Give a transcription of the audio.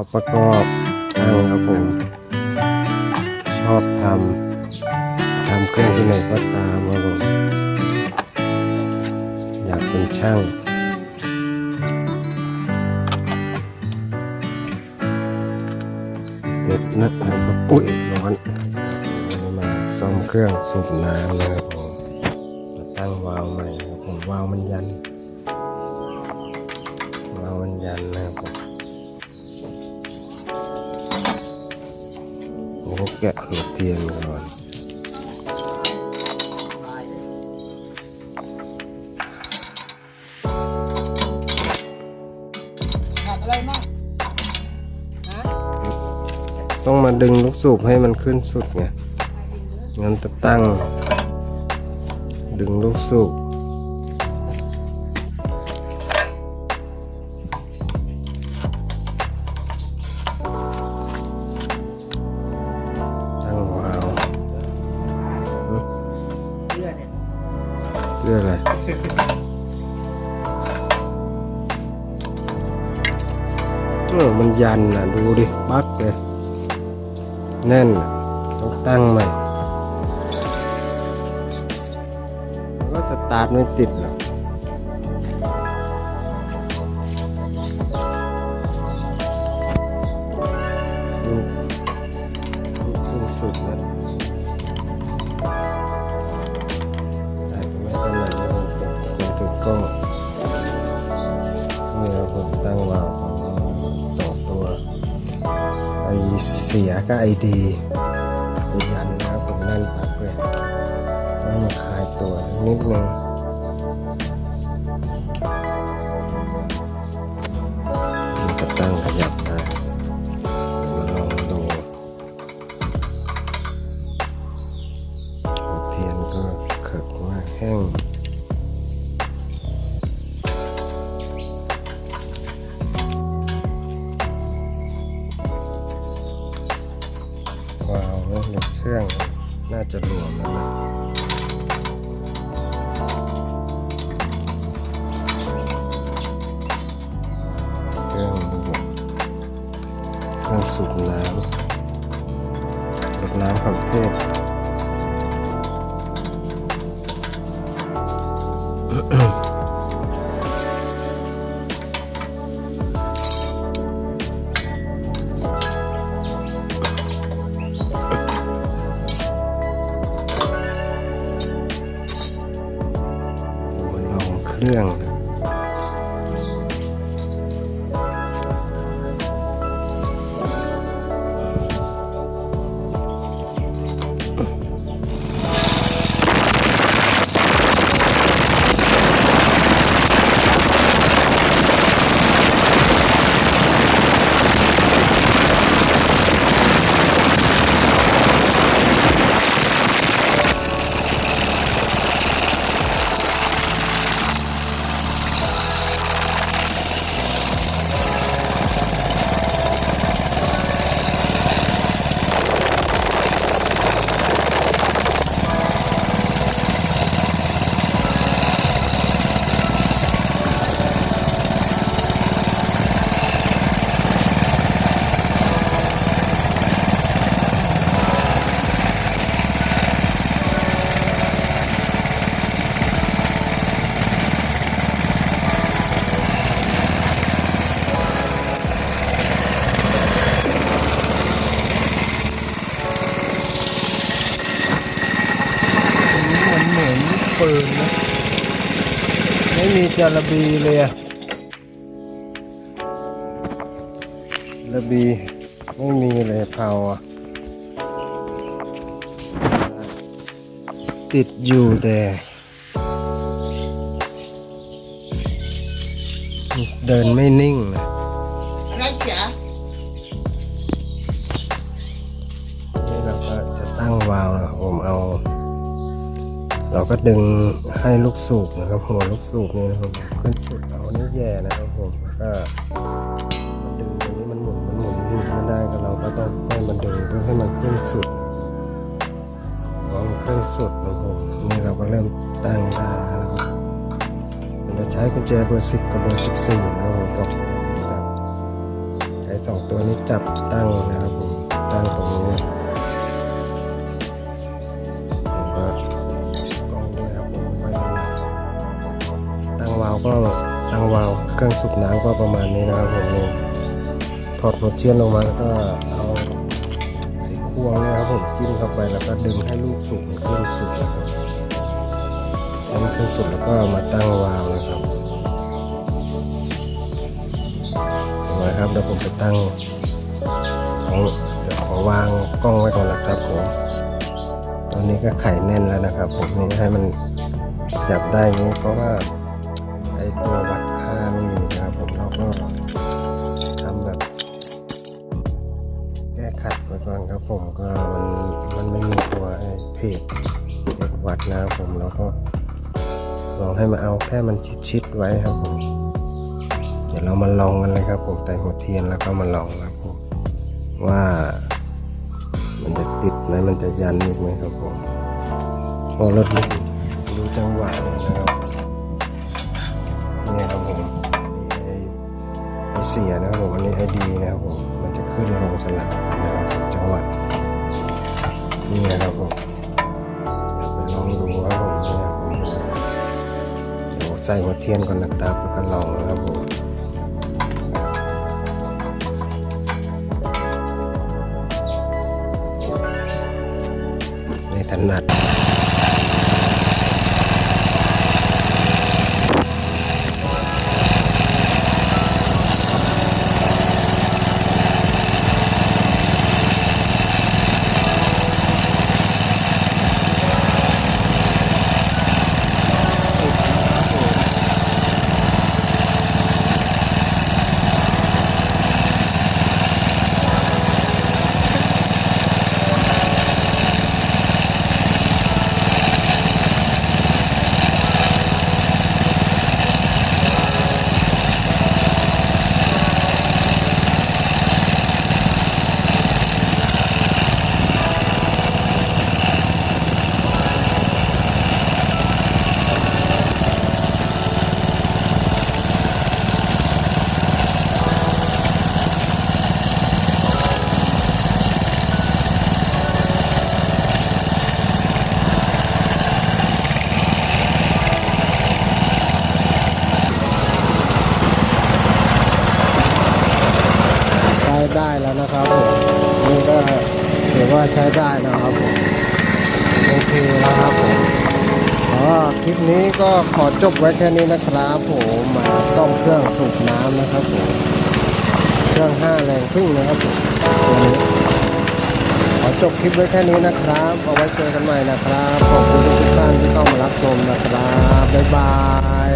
อบประกอบช่างครับผมชอบทำทำเครื่องที่ไหนก็ตามครับผมอยากเป็นช่างเด็ดนะครับอุ้ยร้อนนี่มาซ่อมเครื่องสูบน้ำนะครับผมมาตั้งวาล์วใหม่ครับผมวาล์วมันยันวาล์วมันยันนะ ครับผมโอ้โหแกะหัวเทียนก่อนขาดอะไรมั่งฮะต้องมาดึงลูกสูบให้มันขึ้นสุดไงงั้นจะตั้ง ดึงลูกสูบ เพื่ออะไรเออมันยันอะดูดิ ปักเลย แน่นต้องตั้งใหม่แล้วก็สตาร์ทไม่ติดหรอกสุดแล้ว เสียก็ไอดีไอยันนะผมแน่นปักเลยต้องมาคลายตัวนิดนึงมันจะตั้งขยับได้มาลองดูเทียนก็เขิกมาแห้ง วาวแล้วในเครื่องน่าจะรวมแล้วนะเครื่องบดเครื่องสูบน้ำรดน้ำขับเทศ เครื่อง ปืนนะ ไม่มีจระบีเลยอะระบีไม่มีเลยเผาอะติดอยู่แต่เดินไม่นิ่งนะอะไรเสียนี่เราก็จะตั้งวาล์วนะครับผมเอา เราก็ดึงให้ลูกสูบนะครับหัวลูกสูบนี่นะครับขึ้นสุดเอานี่แย่นะครับผมก็ดึงตรงนี้มันหมุนมันหมุนหมุนไม่ได้ก็เราก็ต้องให้มันดึงเพื่อให้มันขึ้นสุดพอมันขึ้นสุดนะครับผมนี่เราก็เริ่มตั้งได้แล้วครับมันจะใช้กุญแจเบอร์สิบกับเบอร์สิบสี่นะครับผมต้องจับใช้สองตัวนี้จับตั้งนะครับผมตั้งตรงนี้ ก็ตั้งวาล์วเครื่องสูบน้ำก็ประมาณนี้นะครับผมนี่ถอดหัวเทียนออกมาแล้วก็เอาไอ้ควงเนี่ยครับผมจิ้มเข้าไปแล้วก็ดึงให้ลูกสูบมันขึ้นสุดนะครับให้มันขึ้นสุดแล้วก็มาตั้งวาล์วนะครับเอาไว้ครับเดี๋ยวผมจะตั้งของเดี๋ยวขอวางกล้องไว้ก่อนนะครับผมตอนนี้ก็ไข่แน่นแล้วนะครับ ผมนี่ให้มันจับได้นี้เพราะว่า ตัววัดค่าไม่มีนะครับผมเราก็ทำแบบ แก้ขัดไว้ก่อนครับผมก็มันมันไม่มีตัวเพจเพจวัดนะครับผมเราก็ลองให้มาเอาแค่มันชิดๆไว้ครับผมเดี๋ยวเรามาลองกันเลยครับผมแต่หัวเทียนแล้วก็มาลองครับผมว่ามันจะติดไหมมันจะยันอีกไหมครับผมพอรถดูดูจังหวะนะครับ เสียนะครับผมอันนี้ไอดีนะครับผมมันจะขึ้นลงสลับกันนะครับจังหวะนี่นะครับผมอย่าไปลองดูครับผมเนี่ยผมเดี๋ยวใส่หัวเทียนก่อนนะครับแล้วก็ลองนะครับผมไม่ถนัด ใช้ได้นะครับผมโอเคแล้วครับผมอ๋อคลิปนี้ก็ขอจบไว้แค่นี้นะครับผมมาซ่อมเครื่องสูบน้ำนะครับผมเครื่องห้าแรงครึ่งนะครับผมขอจบคลิปไว้แค่นี้นะครับเอาไว้เจอกันใหม่นะครับขอบคุณทุกท่านที่เข้ามารับชมนะครับบ๊ายบาย